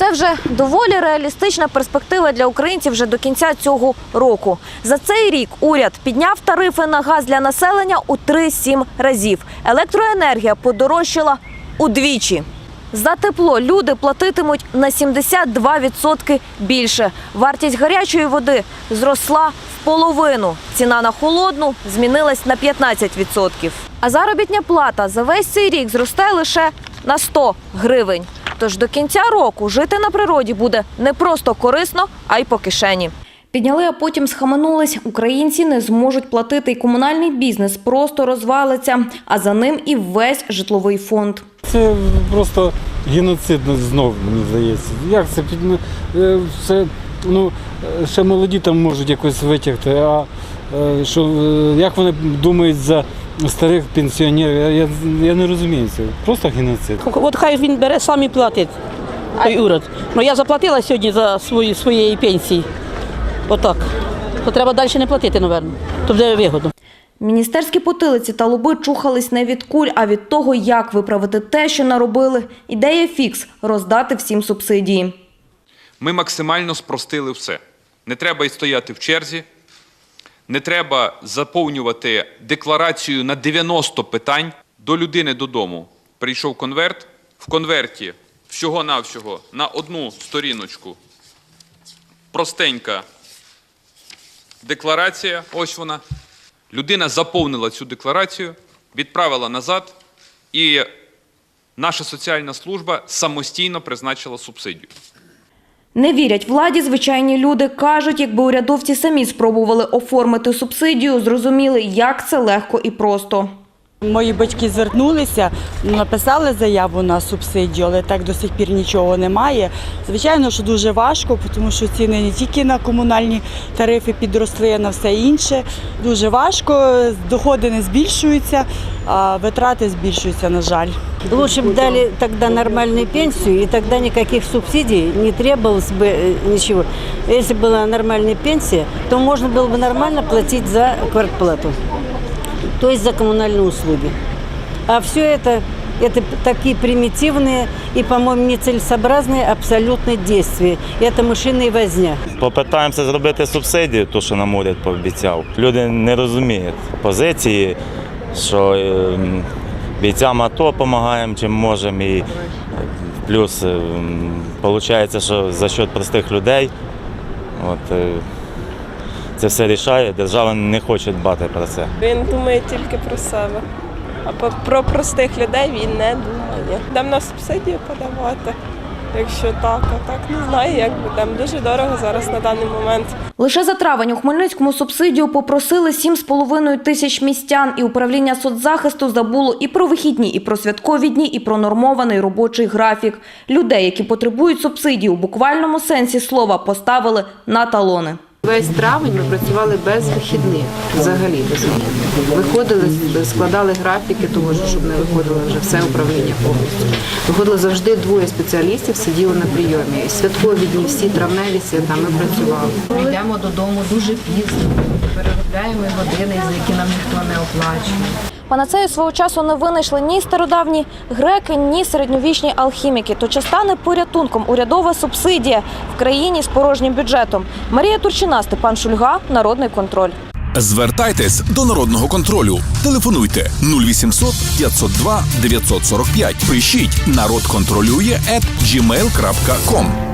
Це вже доволі реалістична перспектива для українців вже до кінця цього року. За цей рік уряд підняв тарифи на газ для населення у 3-7 разів. Електроенергія подорожчала удвічі. За тепло люди платитимуть на 72% більше. Вартість гарячої води зросла в половину. Ціна на холодну змінилась на 15%. А заробітня плата за весь цей рік зросте лише на 100 гривень. Тож до кінця року жити на природі буде не просто корисно, а й по кишені. Підняли, а потім схаменулись. Українці не зможуть платити, і комунальний бізнес просто розвалиться, а за ним і весь житловий фонд. Це просто геноцид знов, мені здається. Як це під ну, е, це, ну, е, ще молоді там можуть якось витягти, а е, що, як вони думають за старих пенсіонерів, я, я, я не розумію це. Просто геноцид. От хай він бере сам і платить. Той уряд. Ну я заплатила сьогодні за свої, своєї пенсії. Отак. То треба далі не платити, напевно. То буде вигодно. Міністерські потилиці та лоби чухались не від куль, а від того, як виправити те, що наробили. Ідея фікс роздати всім субсидії. Ми максимально спростили все. Не треба й стояти в черзі, не треба заповнювати декларацію на 90 питань. До людини додому прийшов конверт. В конверті всього-навсього на одну сторіночку простенька декларація. Ось вона. Людина заповнила цю декларацію, відправила назад, і наша соціальна служба самостійно призначила субсидію. Не вірять владі звичайні люди. Кажуть, якби урядовці самі спробували оформити субсидію, зрозуміли, як це легко і просто. Мої батьки звернулися, написали заяву на субсидію, але так до сих пір нічого немає. Звичайно, що дуже важко, тому що ціни не тільки на комунальні тарифи підросли, а на все інше. Дуже важко, доходи не збільшуються, а витрати збільшуються, на жаль. Лучше бы дали тогда нормальную пенсию, и тогда никаких субсидий не требовалось бы э, ничего. Если была нормальная пенсия, то можно было бы нормально платить за квартплату, то есть за коммунальные услуги. А все это, это такие примитивные и, по-моему, нецелесообразные абсолютно действия. Это мышиная возня. Попитаємося зробити субсидію, ту, що нам уряд пообіцяв. Люди не розуміють позиції, що ем, бійцям АТО допомагаємо чим можемо. І е, плюс виходить, що за счет простих людей от, е, це все рішає. Держава не хоче дбати про це. Він думає тільки про себе. А про простих людей він не думає. Будемо на субсидію подавати, якщо так, а так не знаю, як будемо. Дуже дорого зараз на даний момент. Лише за травень у Хмельницькому субсидію попросили 7,5 тисяч містян, і управління соцзахисту забуло і про вихідні, і про святкові дні, і про нормований робочий графік. Людей, які потребують субсидії у буквальному сенсі слова, поставили на талони. Весь травень ми працювали без вихідних, взагалі без вихідних. Виходили, складали графіки, ж, щоб не виходило вже все управління повністю. Виходило завжди двоє спеціалістів, сиділи на прийомі. Святкові дні, всі травневі свята ми працювали. Ми йдемо додому дуже пізно, переробляємо години, за які нам ніхто не оплачує. Панацею свого часу не винайшли ні стародавні греки, ні середньовічні алхіміки. То чи стане порятунком урядова субсидія в країні з порожнім бюджетом? Марія Турчина, Степан Шульга, Народний контроль. Звертайтесь до народного контролю. Телефонуйте 0800 502 945. Пишіть народ контролює at gmail.com.